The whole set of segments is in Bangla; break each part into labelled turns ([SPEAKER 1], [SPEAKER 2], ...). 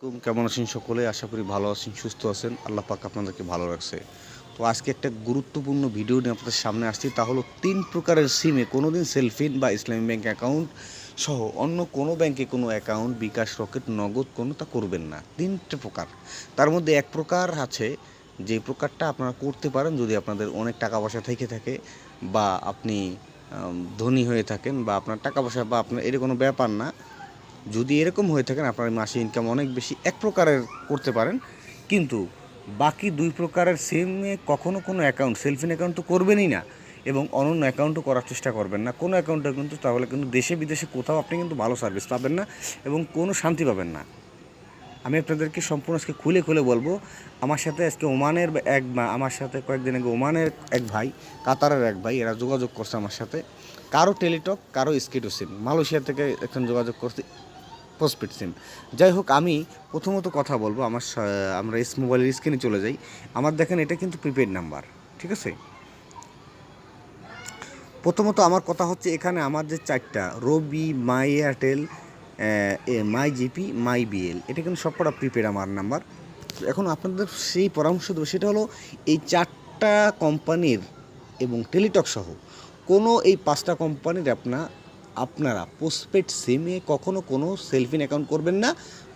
[SPEAKER 1] কুম- কেমন আছেন সকলে? আশা করি ভালো আছেন, সুস্থ আছেন। আল্লাহ পাক আপনাদেরকে ভালো রাখছে। তো আজকে একটা গুরুত্বপূর্ণ ভিডিও নিয়ে আপনাদের সামনে আসছি। তা হলো তিন প্রকারের সিমে কোনোদিন সেলফিন বা ইসলামী ব্যাংক অ্যাকাউন্ট সহ অন্য কোনো ব্যাংকে কোনো অ্যাকাউন্ট, বিকাশ, রকেট, নগদ কোনো তা করবেন না। তিনটে প্রকার। তার মধ্যে এক প্রকার আছে, যে প্রকারটা আপনারা করতে পারেন যদি আপনাদের অনেক টাকা পয়সা থেকে থাকে বা আপনি ধনী হয়ে থাকেন বা আপনার টাকা পয়সা বা আপনার এর কোনো ব্যাপার না। যদি এরকম হয়ে থাকেন, আপনার মাসে ইনকাম অনেক বেশি এক প্রকারের করতে পারেন। কিন্তু বাকি দুই প্রকারের সিমে কখনো কোনো অ্যাকাউন্ট সেলফিন অ্যাকাউন্ট তো করবেনই না এবং অনন্য অ্যাকাউন্টও করার চেষ্টা করবেন না। কোনো অ্যাকাউন্টে কিন্তু তাহলে কিন্তু দেশে, বিদেশে কোথাও আপনি কিন্তু ভালো সার্ভিস পাবেন না এবং কোনো শান্তি পাবেন না। আমি আপনাদেরকে সম্পূর্ণ আজকে খুলে খুলে বলব, আমার সাথে আজকে ওমানের এক আমার সাথে কয়েকদিন আগে ওমানের এক ভাই, কাতারের এক ভাই, এরা যোগাযোগ করছে আমার সাথে। কারও টেলিটক কারও স্কিটো সিম মালয়েশিয়া থেকে এখন যোগাযোগ করছে। পোস্টপেড সিম যাই হোক আমি প্রথমত কথা বলব আমার আমরা এস মোবাইলের স্ক্রিনে চলে যাই। আমার দেখেন এটা কিন্তু প্রিপেড নাম্বার ঠিক আছে? প্রথমত আমার কথা হচ্ছে এখানে আমার যে চারটা, Robi, my Airtel my GP, my BL, এটা কিন্তু সবকটা প্রিপেড আমার নাম্বার এখন আপনাদের সেই পরামর্শ দেবো, সেটা হলো এই চারটা কোম্পানির এবং টেলিটক সহ, কোনো এই পাঁচটা কোম্পানির আপনা আপনারা পোস্টপেড সিমে কখনো কোনো সেলফিন অ্যাকাউন্ট করবেন না,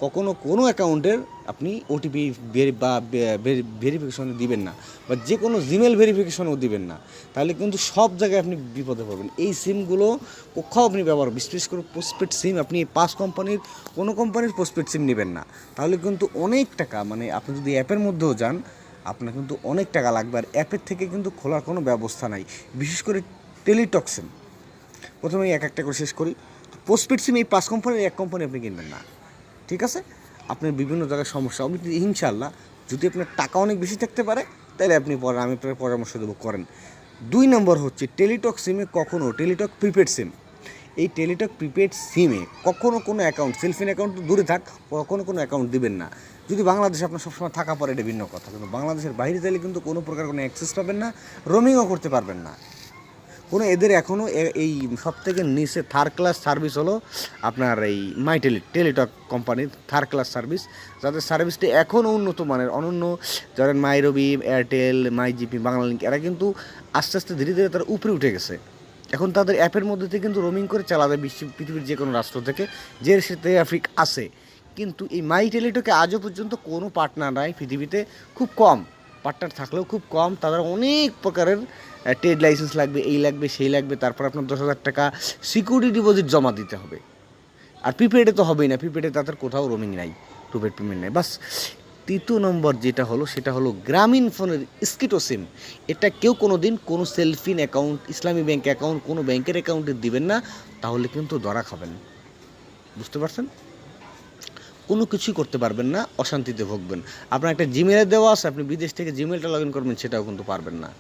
[SPEAKER 1] কখনো কোনো অ্যাকাউন্টের আপনি ওটিপি বা ভেরিফিকেশন দিবেন না, বা যে কোনো জিমেল ভেরিফিকেশনও দিবেন না। তাহলে কিন্তু সব জায়গায় আপনি বিপদে পড়বেন। এই সিমগুলো কোথাও আপনি ব্যবহার বিশেষ করে পোস্টপেড সিম আপনি পাঁচ কোম্পানির কোনো কোম্পানির পোস্টপেড সিম নেবেন না। তাহলে কিন্তু অনেক টাকা মানে আপনি যদি অ্যাপের মধ্যেও যান, আপনার কিন্তু অনেক টাকা লাগবে। আর অ্যাপের থেকে কিন্তু খোলার কোনো ব্যবস্থা নাই। বিশেষ করে টেলিটক সিম প্রথমে এক একটা করে শেষ করি। পোস্টপেড সিম এই পাঁচ কোম্পানির এক কোম্পানি আপনি কিনবেন না। ঠিক আছে? আপনার বিভিন্ন জায়গায় সমস্যা। আপনি ইনশাল্লাহ যদি আপনার টাকা অনেক বেশি থাকতে পারে, তাহলে আপনি পরে আমি আপনার পরামর্শ দেবো করেন। দুই নম্বর হচ্ছে টেলিটক সিমে কখনও টেলিটক প্রিপেড সিম এই টেলিটক প্রিপেড সিমে কখনও কোনো অ্যাকাউন্ট সেলফিন অ্যাকাউন্ট তো দূরে থাক কখনও কোনো অ্যাকাউন্ট দিবেন না। যদি বাংলাদেশে আপনার সবসময় থাকা পরে এটা ভিন্ন কথা। কিন্তু বাংলাদেশের বাইরে চাইলে কিন্তু কোনো প্রকার কোনো অ্যাক্সেস পাবেন না রোমিংও করতে পারবেন না। কোনো এদের এখনও এই সব থেকে নিচে থার্ড ক্লাস সার্ভিস হলো আপনার এই মাই টেলি টেলিটক কোম্পানির থার্ড ক্লাস সার্ভিস যাদের সার্ভিসটি এখনও উন্নত মানের, অনন্য। ধরেন my Robi Airtel my GP Banglalink এরা কিন্তু আস্তে আস্তে ধীরে ধীরে তারা উপরে উঠে গেছে। এখন তাদের অ্যাপের মধ্যে থেকে কিন্তু রোমিং করে চালা চালাবে বিশ্ব পৃথিবীর যে কোনো রাষ্ট্র থেকে, যে সাথে আফ্রিক আছে। কিন্তু এই মাই টেলিটকে আজও পর্যন্ত কোনো পার্টনার নাই পৃথিবীতে, খুব কম। পার্টনার থাকলেও খুব কম। তাদের অনেক প্রকারের ট্রেড লাইসেন্স লাগবে, এই লাগবে, সেই লাগবে, তারপর আপনার দশ হাজার টাকা সিকিউরিটি ডিপোজিট জমা দিতে হবে। আর প্রিপেডে তো হবেই না প্রিপেডে তাদের কোথাও রোমিং নাই প্রিপেড পেমেন্ট নাই। বাস, তৃতীয় নম্বর যেটা হলো, সেটা হলো গ্রামীণ ফোনের স্কিটো সিম এটা কেউ কোনো দিন কোনো Cellfin account Islami bank account কোনো ব্যাংকের অ্যাকাউন্টে দিবেন না, তাহলে কিন্তু ধরা খাবেন। বুঝতে পারছেন? কোনো কিছুই করতে পারবেন না, অশান্তিতে ভুগবেন। আপনার একটা জিমেলে দেওয়া আছে, আপনি বিদেশ থেকে জিমেলটা লগ ইন করবেন, সেটাও কিন্তু পারবেন না।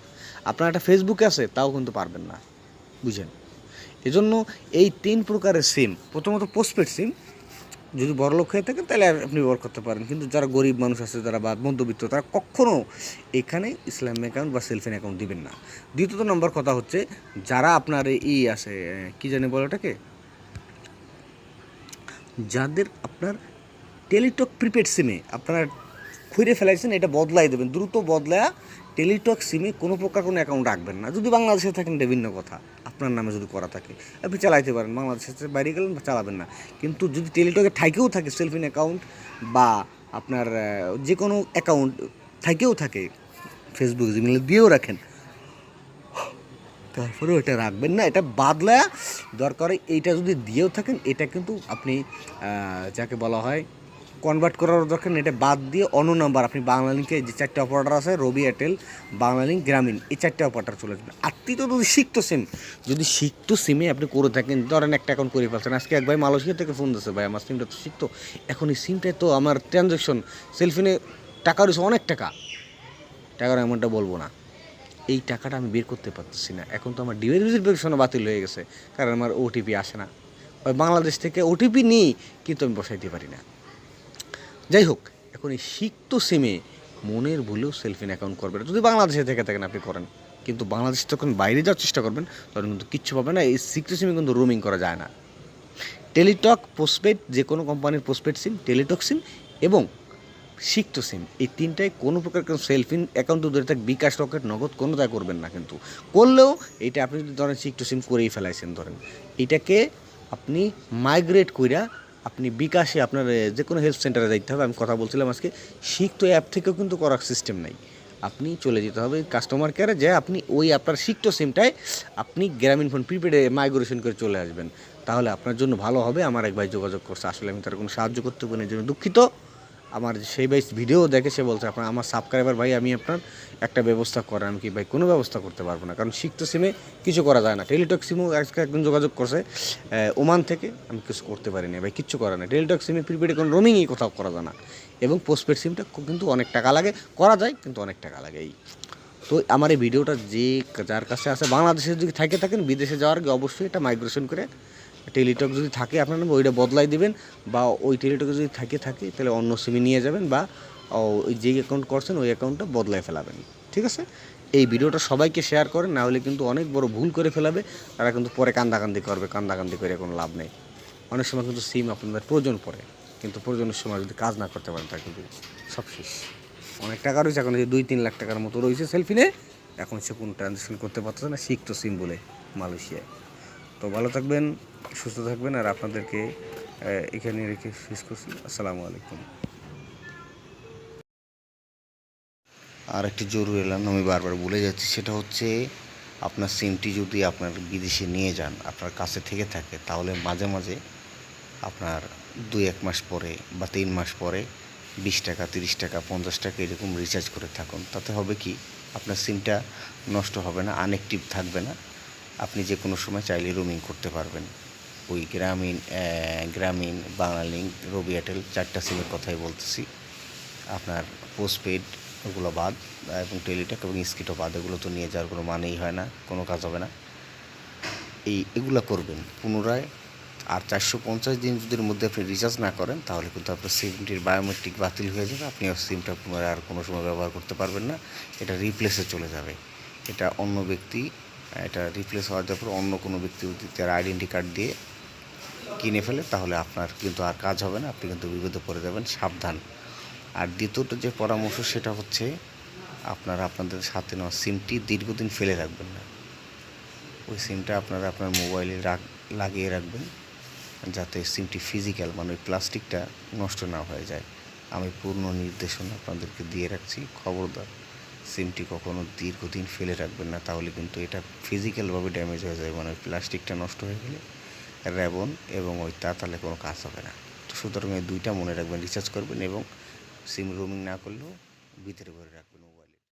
[SPEAKER 1] আপনার একটা ফেসবুকে আছে, তাও কিন্তু পারবেন না। বুঝেন? এজন্য এই তিন প্রকারের সিম প্রথমত পোস্টপেড সিম যদি বড়লোক হয়ে থাকেন, তাহলে আপনি ব্যবহার করতে পারেন। কিন্তু যারা গরিব মানুষ আছে, যারা বা মধ্যবিত্ত, তারা কখনও এখানে ইসলাম অ্যাকাউন্ট বা সেলফিন অ্যাকাউন্ট দিবেন না। দ্বিতীয়ত নম্বর কথা হচ্ছে, যারা আপনার এই আছে কি জানি বলে ওটাকে? যাদের আপনার টেলিটক প্রিপেড সিমে আপনারা খুঁড়ে ফেলাইছেন, এটা বদলাই দেবেন। দ্রুত বদলায়া টেলিটক সিমে কোনো প্রকার কোনো অ্যাকাউন্ট রাখবেন না। যদি বাংলাদেশে থাকেন, এটা ভিন্ন কথা। আপনার নামে যদি করা থাকে, আপনি চালাইতে পারেন। বাংলাদেশের বাইরে গেলেন, চালাবেন না। কিন্তু যদি টেলিটকে থাকেও থাকে সেলফিন অ্যাকাউন্ট বা আপনার যে কোনো অ্যাকাউন্ট থাকেও থাকে ফেসবুক জিমেল দিয়েও রাখেন। তারপরেও এটা রাখবেন না। এটা বাদলা দরকার এইটা যদি দিয়েও থাকেন, এটা কিন্তু আপনি যাকে বলা হয় কনভার্ট করার দরকার এটা বাদ দিয়ে অন্য নাম্বার আপনি বাংলালিঙ্কে যে চারটে অপারেটার আছে, রবি, এয়ারটেল বাংলালিঙ্ক গ্রামীণ, এই চারটে অপারেটার চলে যাবে। আর তৃতীয় যদি শিখতো সিম যদি শিখতো সিমে আপনি করে থাকেন, ধরেন একটা অ্যাকাউন্ট করে ফেলছেন। আজকে এক ভাই মালয়েশিয়া থেকে ফোন দিচ্ছে ভাই, আমার সিমটা তো শিখতো এখন এই সিমটায় তো আমার ট্রানজ্যাকশন সেলফিনে টাকা রয়েছে অনেক টাকা। টাকার অ্যামাউন্টটা বলব না। এই টাকাটা আমি বের করতে পারতেছি না। এখন তো আমার ডিভাইস ভেরিফিকেশনও বাতিল হয়ে গেছে, কারণ আমার ওটিপি আসে না। বাংলাদেশ থেকে ওটিপি নিই, কিন্তু আমি বসাইতে পারি না। যাই হোক, এখন এই সিক্ত সিমে মনের ভুলেও সেলফিন অ্যাকাউন্ট করবেন যদি বাংলাদেশে থেকে থাকেন আপনি করেন। কিন্তু বাংলাদেশ যখন বাইরে যাওয়ার চেষ্টা করবেন, তখন কিন্তু কিচ্ছু পাবে না। এই সিক্ত সিমে কিন্তু রোমিং করা যায় না। টেলিটক পোস্টপেড যে কোনো কোম্পানির পোস্টপেড সিম টেলিটক সিম এবং সিক্ত সিম এই তিনটায় কোনো প্রকার কোনো সেলফিন অ্যাকাউন্ট ধরে থাক, বিকাশ, রকেট, নগদ, কোনো দায় করবেন না কিন্তু। করলেও এটা আপনি যদি ধরেন সিক্ত সিম করেই ফেলাইছেন ধরেন, এটাকে আপনি মাইগ্রেট কইরা আপনি বিকাশে আপনার যে কোনো হেল্প সেন্টারে যাইতে হবে আমি কথা বলছিলাম আজকে সিক্ত অ্যাপ থেকেও কিন্তু করার সিস্টেম নাই। আপনি চলে যেতে হবে কাস্টমার কেয়ারে যে আপনি ওই আপনার সিক্ত সিমটায় আপনি গ্রামীণ ফোন প্রিপেডে মাইগ্রেশন করে চলে আসবেন। তাহলে আপনার জন্য ভালো হবে আমার একবার যোগাযোগ করছে। আসলে আমি তার কোনো সাহায্য করতে পারি না, এর জন্য দুঃখিত। আমার সেই ভাই ভিডিও দেখে সে বলছে, আপনার, আমার সাবস্ক্রাইবার ভাই, আমি আপনার একটা ব্যবস্থা করেন আমি কি ভাই? কোনো ব্যবস্থা করতে পারব না, কারণ সিক্ত সিমে কিছু করা যায় না। টেলিটক সিমও আজকে একজন যোগাযোগ করছে ওমান থেকে। আমি কিছু করতে পারিনি ভাই, কিচ্ছু করা না টেলিটক সিমে প্রিপেডে কোনো রোমিংই কোথাও করা যায় না। এবং পোস্টপেড সিমটা কিন্তু অনেক টাকা লাগে, করা যায় কিন্তু অনেক টাকা লাগে এই। তো আমার এই ভিডিওটা যে যার কাছে আছে বাংলাদেশে যদি থাকে থাকেন, বিদেশে যাওয়ার আগে অবশ্যই এটা মাইগ্রেশন করে টেলিটক যদি থাকে আপনার নামে ওইটা বদলাই দিবেন বা ওই টেলিটকে যদি থাকে থাকে, তাহলে অন্য সিমে নিয়ে যাবেন বা ওই যে অ্যাকাউন্ট করছেন, ওই অ্যাকাউন্টটা বদলাই ফেলাবেন। ঠিক আছে? এই ভিডিওটা সবাইকে শেয়ার করেন, না হলে কিন্তু অনেক বড় ভুল করে ফেলাবে, তারা কিন্তু পরে কান্দাকান্দি করবে, কান্দাকান্দি করে কোনো লাভ নেই। অনেক সময় কিন্তু সিম আপনাদের প্রয়োজন পড়ে, কিন্তু প্রয়োজনের সময় যদি কাজ না করতে পারেন, তা কিন্তু সব শেষ। অনেক টাকা রয়েছে, এখন যে দুই তিন লাখ টাকার মতো রয়েছে সেলফিনে এখন সে কোনো ট্রানজ্যাকশন করতে পারতেছে না শিখতো সিম বলে মালয়েশিয়ায়। তো ভালো থাকবেন, সুস্থ থাকবেন, আর আপনাদেরকে এখানে রেখে শেষ করছি। আসসালামু আলাইকুম। আর একটি জরুরি এলাম আমি বারবার বলে যাচ্ছি, সেটা হচ্ছে আপনার সিমটি যদি আপনার বিদেশে নিয়ে যান, আপনার কাছে থেকে থাকে, তাহলে মাঝে মাঝে আপনার দুই এক মাস পরে বা তিন মাস পরে বিশ টাকা, তিরিশ টাকা, পঞ্চাশ টাকা এরকম রিচার্জ করে থাকুন। তাতে হবে কি, আপনার সিমটা নষ্ট হবে না আনএক্টিভ থাকবে না। আপনি যে কোনো সময় চাইলে রোমিং করতে পারবেন। ওই গ্রামীণ গ্রামীণ বাংলালিঙ্ক রবি এয়ারটেল চারটা সিমের কথাই বলতেছি। আপনার পোস্টপেড ওগুলো বাদ, এবং টেলিটক এবং স্কিটো বাদ, এগুলো তো নিয়ে যাওয়ার কোনো মানেই হয় না, কোনো কাজ হবে না। এই, এগুলো করবেন। পুনরায় আর চারশো পঞ্চাশ দিন যদি মধ্যে আপনি রিচার্জ না করেন, তাহলে কিন্তু আপনার সিমটির বায়োমেট্রিক বাতিল হয়ে যাবে। আপনি সিমটা পুনরায় আর কোনো সময় ব্যবহার করতে পারবেন না। এটা রিপ্লেসে চলে যাবে। এটা অন্য ব্যক্তি এটা রিপ্লেস হওয়ার পর অন্য কোনো ব্যক্তি তার আইডেন্টি কার্ড দিয়ে কিনে ফেলে, তাহলে আপনার কিন্তু আর কাজ হবে না, আপনি কিন্তু বিপদে পড়ে যাবেন, সাবধান। আর দ্বিতীয়টা যে পরামর্শ, সেটা হচ্ছে আপনারা আপনাদের সাথে নেওয়া সিমটি দীর্ঘদিন ফেলে রাখবেন না। ওই সিমটা আপনারা আপনার মোবাইলে রাখ, লাগিয়ে রাখবেন, যাতে সিমটি ফিজিক্যাল মানে ওই প্লাস্টিকটা নষ্ট না হয়ে যায়। আমি পূর্ণ নির্দেশনা আপনাদেরকে দিয়ে রাখছি। খবরদার। সিমটি কখনো দীর্ঘদিন ফেলে রাখবেন না, তাহলে কিন্তু এটা ফিজিক্যালভাবে ড্যামেজ হয়ে যায় মানে প্লাস্টিকটা নষ্ট হয়ে গেলে র্যাবন এবং ওই তা তাহলে কোনো কাজ হবে না। তো সুতরাং এই দুইটা মনে রাখবেন রিচার্জ করবেন এবং সিম রোমিং না করলেও ভিতরে ভরে রাখবেন।